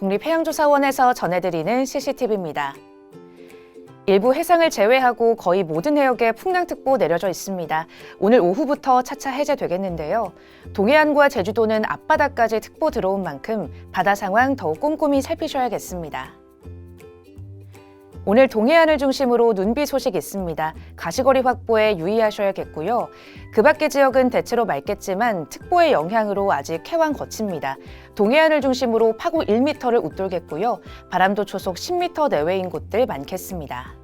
국립해양조사원에서 전해드리는 CCTV입니다. 일부 해상을 제외하고 거의 모든 해역에 풍랑특보 내려져 있습니다. 오늘 오후부터 차차 해제되겠는데요. 동해안과 제주도는 앞바다까지 특보 들어온 만큼 바다 상황 더욱 꼼꼼히 살피셔야겠습니다. 오늘 동해안을 중심으로 눈비 소식 있습니다. 가시거리 확보에 유의하셔야겠고요. 그 밖의 지역은 대체로 맑겠지만 특보의 영향으로 아직 해왕 거칩니다. 동해안을 중심으로 파고 1m를 웃돌겠고요. 바람도 초속 10m 내외인 곳들 많겠습니다.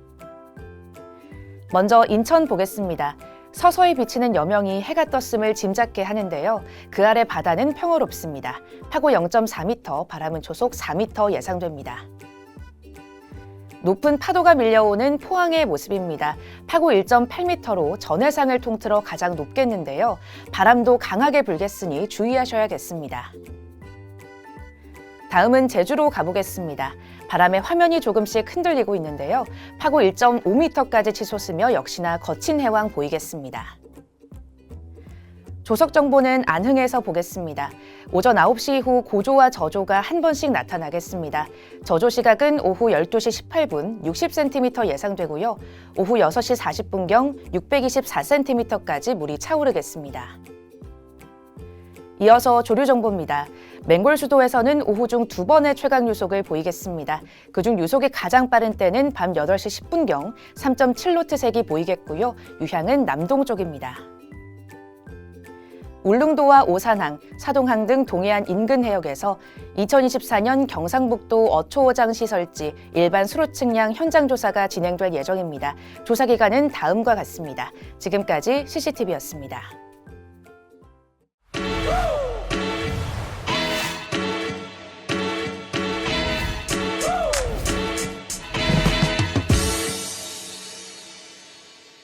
먼저 인천 보겠습니다. 서서히 비치는 여명이 해가 떴음을 짐작케 하는데요. 그 아래 바다는 평화롭습니다. 파고 0.4m, 바람은 초속 4m 예상됩니다. 높은 파도가 밀려오는 포항의 모습입니다. 파고 1.8m로 전해상을 통틀어 가장 높겠는데요. 바람도 강하게 불겠으니 주의하셔야겠습니다. 다음은 제주로 가보겠습니다. 바람에 화면이 조금씩 흔들리고 있는데요. 파고 1.5m까지 치솟으며 역시나 거친 해왕 보이겠습니다. 조석 정보는 안흥에서 보겠습니다. 오전 9시 이후 고조와 저조가 한 번씩 나타나겠습니다. 저조 시각은 오후 12시 18분 60cm 예상되고요. 오후 6시 40분경 624cm까지 물이 차오르겠습니다. 이어서 조류 정보입니다. 맹골 수도에서는 오후 중 두 번의 최강 유속을 보이겠습니다. 그중 유속이 가장 빠른 때는 밤 8시 10분경 3.7노트 색이 보이겠고요. 유향은 남동쪽입니다. 울릉도와 오산항, 사동항 등 동해안 인근 해역에서 2024년 경상북도 어초오장 시설지 일반 수로 측량 현장 조사가 진행될 예정입니다. 조사 기간은 다음과 같습니다. 지금까지 CCTV였습니다.